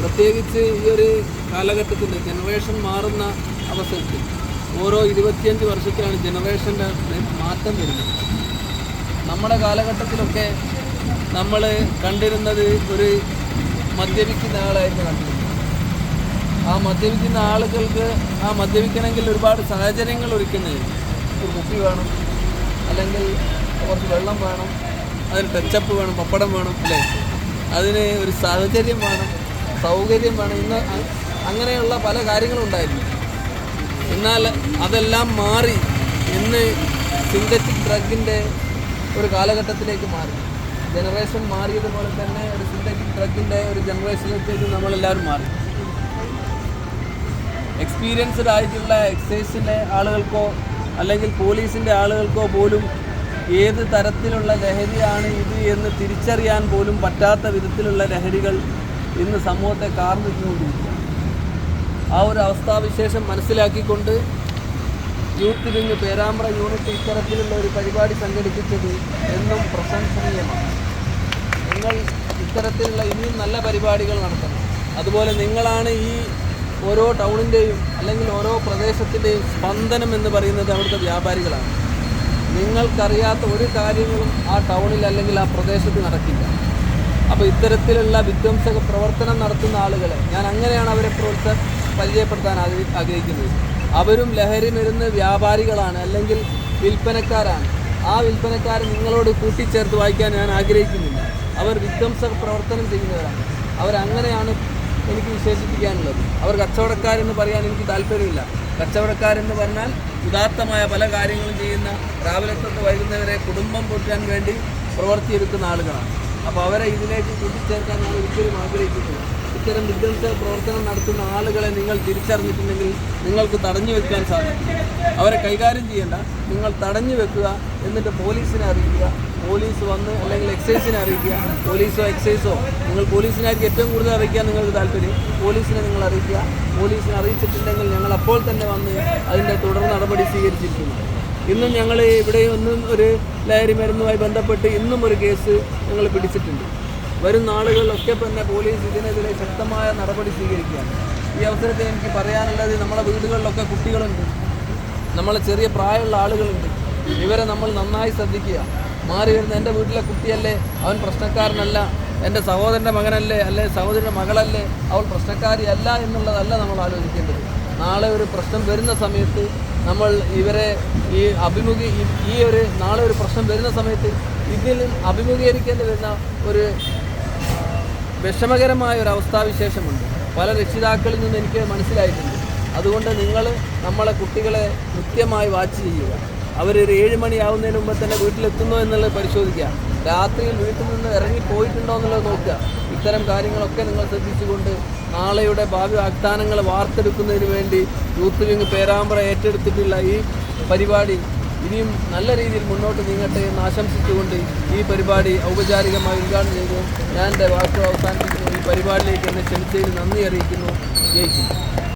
പ്രത്യേകിച്ച് ഈ ഒരു കാലഘട്ടത്തിൽ ജനറേഷൻ മാറുന്ന അവസരത്തിൽ ഓരോ ഇരുപത്തിയഞ്ച് വർഷത്തിലാണ് ജനറേഷന്റെ മാറ്റം വരുന്നത്. നമ്മുടെ കാലഘട്ടത്തിലൊക്കെ നമ്മൾ കണ്ടിരുന്നത് ഒരു മദ്യപിക്കുന്ന ആളായിട്ട് കണ്ടിരുന്നത് ആ മദ്യപിക്കുന്ന ആളുകൾക്ക് ആ മദ്യപിക്കണമെങ്കിൽ ഒരുപാട് സാഹചര്യങ്ങൾ ഒരുക്കുന്നത്. ഒരു കുപ്പി വേണം അല്ലെങ്കിൽ കുറച്ച് വെള്ളം വേണം അതിന് ടച്ചപ്പ് വേണം പപ്പടം വേണം അല്ലേ? അതിന് ഒരു സാഹചര്യം വേണം. സൗകര്യം വേണം ഇന്ന് അങ്ങനെയുള്ള പല കാര്യങ്ങളും ഉണ്ടായിരുന്നു എന്നാൽ അതെല്ലാം മാറി ഇന്ന് സിന്തറ്റിക് ഡ്രഗിന്റെ ഒരു കാലഘട്ടത്തിലേക്ക് മാറി. ജനറേഷൻ മാറിയതുപോലെ തന്നെ ഒരു സിന്തറ്റിക് ഡ്രഗിന്റെ ഒരു ജനറേഷനിലേക്ക് നമ്മളെല്ലാവരും മാറി. എക്സ്പീരിയൻസ്ഡ് ആയിട്ടുള്ള എക്സൈസിന്റെ ആളുകൾക്കോ അല്ലെങ്കിൽ പോലീസിന്റെ ആളുകൾക്കോ പോലും ഏത് തരത്തിലുള്ള ലഹരിയാണ് ഇത് എന്ന് തിരിച്ചറിയാൻ പോലും പറ്റാത്ത വിധത്തിലുള്ള ലഹരികൾ ഇന്ന് സമൂഹത്തെ കാർന്നിട്ടുകൊണ്ടിരിക്കുകയാണ്. ആ ഒരു അവസ്ഥാവിശേഷം മനസ്സിലാക്കിക്കൊണ്ട് യൂത്ത് വിങ് പേരാമ്പ്ര യൂണിറ്റ് ഇത്തരത്തിലുള്ള ഒരു പരിപാടി സംഘടിപ്പിച്ചത് എന്നും പ്രശംസനീയമാണ്. നിങ്ങൾ ഇത്തരത്തിലുള്ള ഇനിയും നല്ല പരിപാടികൾ നടത്തണം. അതുപോലെ നിങ്ങളാണ് ഈ ഓരോ ടൗണിന്റെയും അല്ലെങ്കിൽ ഓരോ പ്രദേശത്തിന്റെയും സ്പന്ദനം എന്ന് പറയുന്നത് അവിടുത്തെ വ്യാപാരികളാണ്. നിങ്ങൾക്കറിയാത്ത ഒരു കാര്യങ്ങളും ആ ടൗണിൽ അല്ലെങ്കിൽ ആ പ്രദേശത്ത് നടക്കില്ല. അപ്പോൾ ഇത്തരത്തിലുള്ള വിധ്വംസക പ്രവർത്തനം നടത്തുന്ന ആളുകളെ ഞാൻ അങ്ങനെയാണ് അവരെ പ്രോത്സാ പരിചയപ്പെടുത്താൻ ആഗ്ര- ആഗ്രഹിക്കുന്നത്. അവരും ലഹരി മരുന്ന് വ്യാപാരികളാണ് അല്ലെങ്കിൽ വിൽപ്പനക്കാരാണ്. ആ വിൽപ്പനക്കാരെ നിങ്ങളോട് കൂട്ടിച്ചേർത്ത് വായിക്കാൻ ഞാൻ ആഗ്രഹിക്കുന്നില്ല. അവർ വിധ്വംസക പ്രവർത്തനം ചെയ്യുന്നവരാണ്. അവരങ്ങനെയാണ് എനിക്ക് വിശേഷിപ്പിക്കാനുള്ളത്. അവർ കച്ചവടക്കാരെന്ന് പറയാൻ എനിക്ക് താല്പര്യമില്ല. കച്ചവടക്കാരെന്ന് പറഞ്ഞാൽ ഉദാത്തമായ പല കാര്യങ്ങളും ചെയ്യുന്ന രാവിലെ തൊട്ട് വൈകുന്നവരെ കുടുംബം പൊട്ടാൻ വേണ്ടി പ്രവർത്തിയെടുക്കുന്ന ആളുകളാണ്. അപ്പോൾ അവരെ ഇതിലേക്ക് കൂട്ടിച്ചേർക്കാൻ ഞാൻ ഒരിക്കലും ആഗ്രഹിക്കുന്നില്ല ഇത്തരം വിധ്വംസ പ്രവർത്തനം നടത്തുന്ന ആളുകളെ നിങ്ങൾ തിരിച്ചറിഞ്ഞിട്ടുണ്ടെങ്കിൽ നിങ്ങൾക്ക് തടഞ്ഞു വെക്കാൻ സാധിക്കും. അവരെ കൈകാര്യം ചെയ്യേണ്ട നിങ്ങൾ തടഞ്ഞു വെക്കുക എന്നിട്ട് പോലീസിനെ അറിയിക്കുക. പോലീസ് വന്ന് അല്ലെങ്കിൽ എക്സൈസിനെ അറിയിക്കുക. പോലീസോ എക്സൈസോ നിങ്ങൾ പോലീസിനായിരിക്കും ഏറ്റവും കൂടുതൽ അറിയിക്കാൻ നിങ്ങൾക്ക് താല്പര്യം. പോലീസിനെ നിങ്ങൾ അറിയിക്കുക. പോലീസിനെ അറിയിച്ചിട്ടുണ്ടെങ്കിൽ ഞങ്ങൾ അപ്പോൾ തന്നെ വന്ന് അതിന്റെ തുടർ നടപടി സ്വീകരിച്ചിരിക്കുന്നു. ഇന്നും ഞങ്ങൾ ഇവിടെ ഒന്നും ഒരു ലഹരി മരുന്നുമായി ബന്ധപ്പെട്ട് ഇന്നും ഒരു കേസ് ഞങ്ങൾ പിടിച്ചിട്ടുണ്ട്. വരും നാളുകളിലൊക്കെ തന്നെ പോലീസ് ഇതിനെതിരെ ശക്തമായ നടപടി സ്വീകരിക്കുകയാണ്. ഈ അവസരത്തിൽ എനിക്ക് പറയാനുള്ളത് നമ്മളെ വീടുകളിലൊക്കെ കുട്ടികളുണ്ട്. നമ്മളെ ചെറിയ പ്രായമുള്ള ആളുകളുണ്ട്. ഇവരെ നമ്മൾ നന്നായി ശ്രദ്ധിക്കുക. മാറി വരുന്ന എന്റെ വീട്ടിലെ കുട്ടിയല്ലേ? അവൻ പ്രശ്നക്കാരനല്ല. എന്റെ സഹോദരന്റെ മകനല്ലേ? അല്ലെ? സഹോദരന്റെ മകളല്ലേ? അവൾ പ്രശ്നക്കാരിയല്ല എന്നുള്ളതല്ല നമ്മൾ ആലോചിക്കേണ്ടത്. നാളെ ഒരു പ്രശ്നം വരുന്ന സമയത്ത് നമ്മൾ ഇവരെ ഈ അഭിമുഖി ഈ- ഒരു നാളെ ഒരു പ്രശ്നം വരുന്ന സമയത്ത് ഇതിൽ അഭിമുഖീകരിക്കേണ്ടി വരുന്ന ഒരു വിഷമകരമായ ഒരു അവസ്ഥാവിശേഷമുണ്ട് പല രക്ഷിതാക്കളിൽ നിന്ന് എനിക്ക് മനസ്സിലായിട്ടുണ്ട്. അതുകൊണ്ട് നിങ്ങൾ നമ്മളെ കുട്ടികളെ കൃത്യമായി വാച്ച് ചെയ്യുക. അവരൊരു ഏഴ് മണിയാവുന്നതിന് മുമ്പ് തന്നെ വീട്ടിലെത്തുന്നു എന്നുള്ളത് പരിശോധിക്കുക. രാത്രിയിൽ വീട്ടിൽ നിന്ന് ഇറങ്ങി പോയിട്ടുണ്ടോ എന്നുള്ളത് നോക്കുക. ഇത്തരം കാര്യങ്ങളൊക്കെ നിങ്ങൾ ശ്രദ്ധിച്ചുകൊണ്ട് നാളെയുടെ ഭാവി വാഗ്ദാനങ്ങൾ വാർത്തെടുക്കുന്നതിന് വേണ്ടി യൂത്ത് വിങ് പേരാമ്പ്ര ഏറ്റെടുത്തിട്ടുള്ള ഈ പരിപാടി ഇനിയും നല്ല രീതിയിൽ മുന്നോട്ട് നീങ്ങട്ടെ എന്ന് ആശംസിച്ചുകൊണ്ട് ഈ പരിപാടി ഔപചാരികമായി ഉദ്ഘാടനം ചെയ്തു. ഞാൻ എന്റെ വാക്കുകൾ അവസാനിപ്പിക്കുന്നു. ഈ പരിപാടിയിലേക്ക് എന്നെ ക്ഷണിച്ചതിന് നന്ദി അറിയിക്കുന്നു. ജയിക്കുന്നു